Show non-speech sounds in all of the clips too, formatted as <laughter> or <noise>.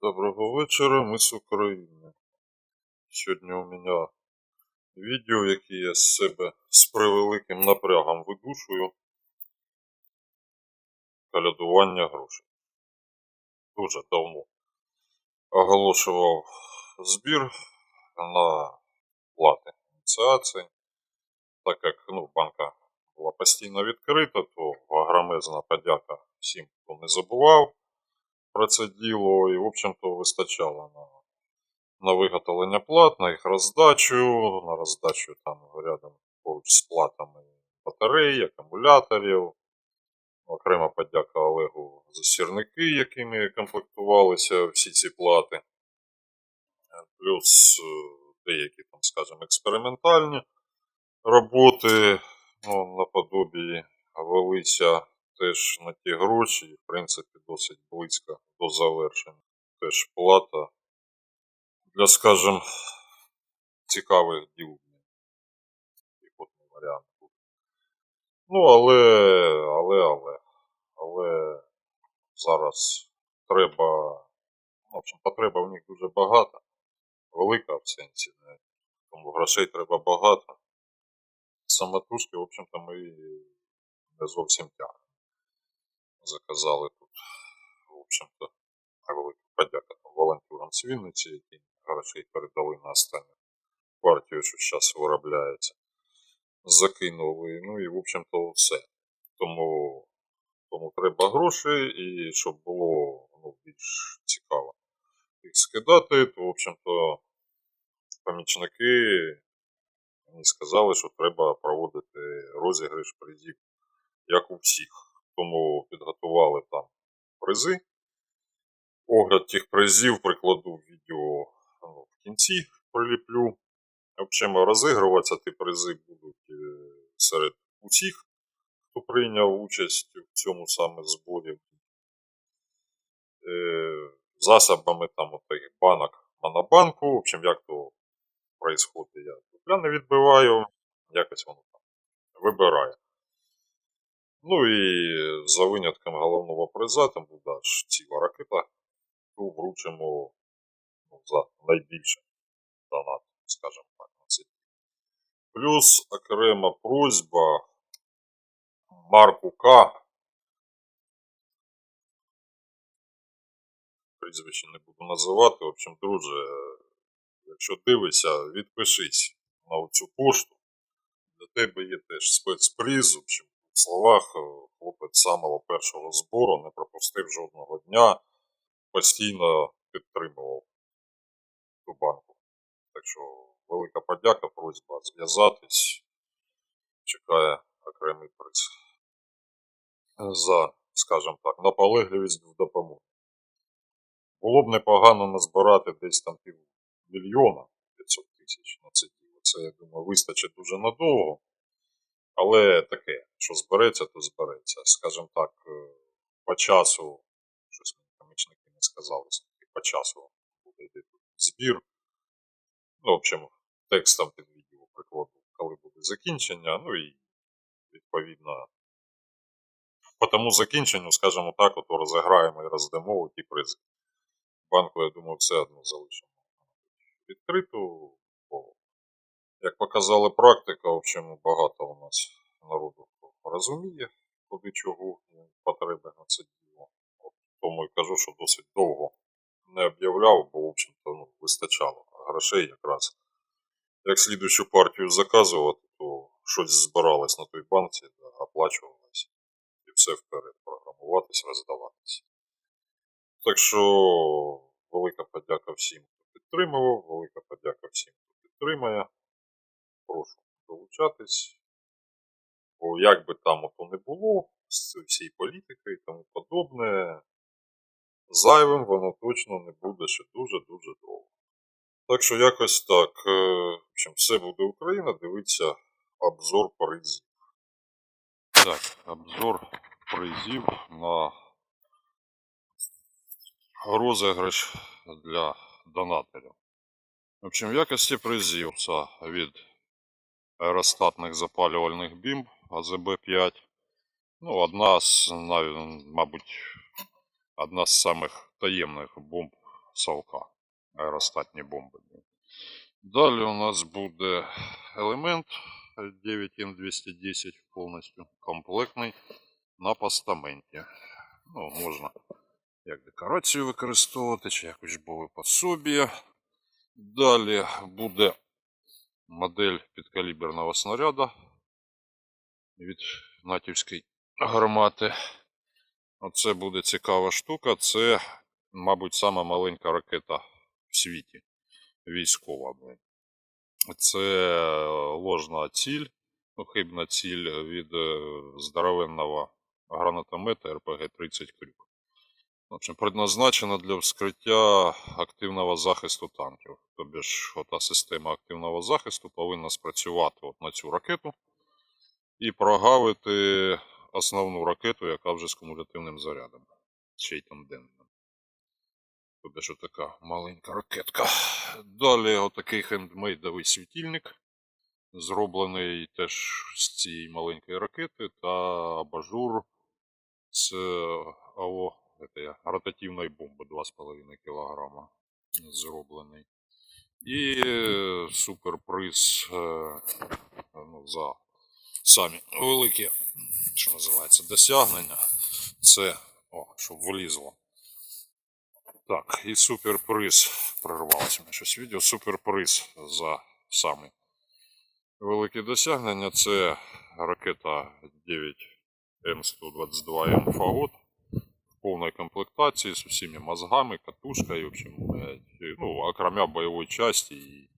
Доброго вечора, ми з України. Сьогодні у мене відео, яке я з себе з превеликим напрягом видушую. Калядування грошей. Дуже давно оголошував збір на плати ініціації. Так як ну, банка була постійно відкрита, то агромезна подяка всім, хто не забував про це діло, і, в общем-то, вистачало на, на виготовлення плат, на їх роздачу, на роздачу там рядом поруч з платами батарей, акумуляторів. Окрема подяка Олегу за сірники, якими комплектувалися всі ці плати. Плюс е, деякі, там, скажімо, експериментальні роботи ну, наподобі велися теж на ті гроші, в принципі, досить близько до завершення. Теж плата для, скажімо, цікавих діл. Ну, але, але, але, але зараз треба, в общем, потреба в них дуже багата, велика в сенсі, не? тому грошей треба багато. Самотужки, в общем-то, ми не зовсім тягнемо. Заказали тут, в общем-то, велика подяка там, волонтерам з Вінниці, які грошей передали на останню партію, що зараз виробляється. Закинули, ну і, в общем-то, все. Тому, тому треба грошей, і щоб було ну, більш цікаво їх скидати, то, в общем-то, помічники мені сказали, що треба проводити розіграш призів, як у всіх. Тому підготували там призи. Огляд тих призів прикладу в відео ну, в кінці приліплю. В общем, розігруватися ті призи будуть е, серед усіх, хто прийняв участь в цьому саме зборі. Е, Засобами там отих банок монобанку. В общем, як то происходить, я я не відбиваю, якось воно там вибирає. Ну і за винятком головного приза, там буде аж ціла ракета, то вручимо ну, за найбільше донат, скажімо так, на це. Плюс окрема просьба Марку К. Прізвище не буду називати. В общем, друже, якщо дивишся, відпишись на цю пошту. Для тебе є теж спецприз. В общем, словах е, хлопець самого першого збору не пропустив жодного дня, постійно підтримував ту банку. Так що велика подяка, просьба зв'язатись. Чекає окремий приз. За, скажімо так, наполегливість в допомозі. Було б непогано назбирати десь там пів мільйона 500 тисяч на це діло. Це, я думаю, вистачить дуже надовго. Але таке, що збереться, то збереться. Скажімо так, е, по часу, щось мені помічники не сказали, скільки по часу буде йти тут збір. Ну, в общем, текстом під відео прикладу, коли буде закінчення, ну і відповідно. По тому закінченню, скажімо так, от розіграємо і роздамо ті призи. Банку, я думаю, все одно залишимо відкриту, як показала практика, в общем, багато у нас народу розуміє, куди чого потреби на це діло. Тому і кажу, що досить довго не об'являв, бо, в общем-то, ну, вистачало грошей якраз. Як слідущу партію заказувати, то щось збиралось на той банці, да, оплачувалось і все вперед програмуватись, роздаватись. Так що велика подяка всім, хто підтримував, велика подяка всім, хто підтримує. Прошу долучатись. Бо як би там ото не було, з цієї політики і тому подобне, зайвим воно точно не буде ще дуже-дуже довго. Так що якось так. е, В общем, все буде Україна, дивіться обзор призів. Так, обзор призів на розіграш для донаторів. В общем, в якості призів від аеростатних запалювальних бімб АЗБ-5. Ну, одна з, мабуть, одна з самих таємних бомб Савка. Аеростатні бомби. Далі у нас буде елемент 9М210 повністю комплектний на постаменті. Ну, можна як декорацію використовувати, чи якось боеве пособіє. Далі буде модель підкаліберного снаряда від натівської гармати. Оце буде цікава штука. Це, мабуть, сама маленька ракета в світі військова. Це ложна ціль, хибна ціль від е, здоровенного гранатомета РПГ-30 Крюк. В предназначена для вскриття активного захисту танків. Тобто ж, ота система активного захисту повинна спрацювати от на цю ракету і прогавити основну ракету, яка вже з кумулятивним зарядом. Ще й там денним. Тобто ж така маленька ракетка. Далі отакий хендмейдовий світильник, зроблений теж з цієї маленької ракети, та абажур з АО это я, ротативної бомби 2,5 кг зроблений. І е, суперприз е, ну, за самі великі, що називається, досягнення. Це, о, щоб влізло. Так, і суперприз. Прервалося мене щось відео. Суперприз за самі великі досягнення. Це ракета 9М122М Фагот в повній комплектації з усіма мозгами, катушкою, в общем, ну, окромя бойової часті і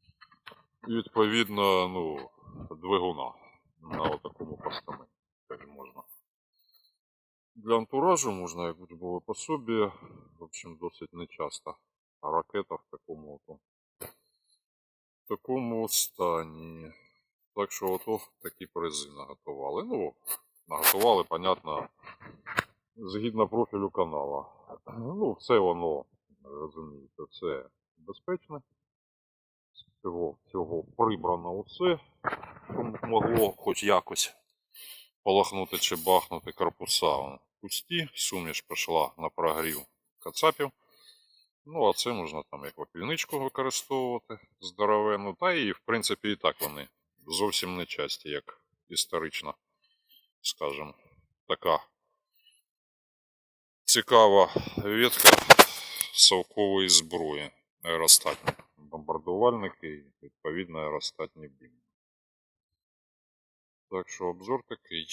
відповідно ну, двигуна на такому постаменті. Можна. Для антуражу можна як будь-якого пособі. В общем, досить нечасто. А ракета в такому ото, в такому стані. Так що ото такі призи наготували. Ну, наготували, понятно, згідно профілю канала. <clears throat> Ну, все воно, розумієте, це безпечне. Цього, цього прибрано усе, що могло хоч якось полахнути чи бахнути корпуса. Пусті, суміш пішла на прогрів кацапів. Ну, а це можна там як вапільничку використовувати здоровенну. Та і, в принципі, і так вони зовсім не часті, як історична, скажімо, така цікава ветка совкової зброї. Аеростатні бомбардувальники і відповідно аеростатні бімби. Так що обзор такий.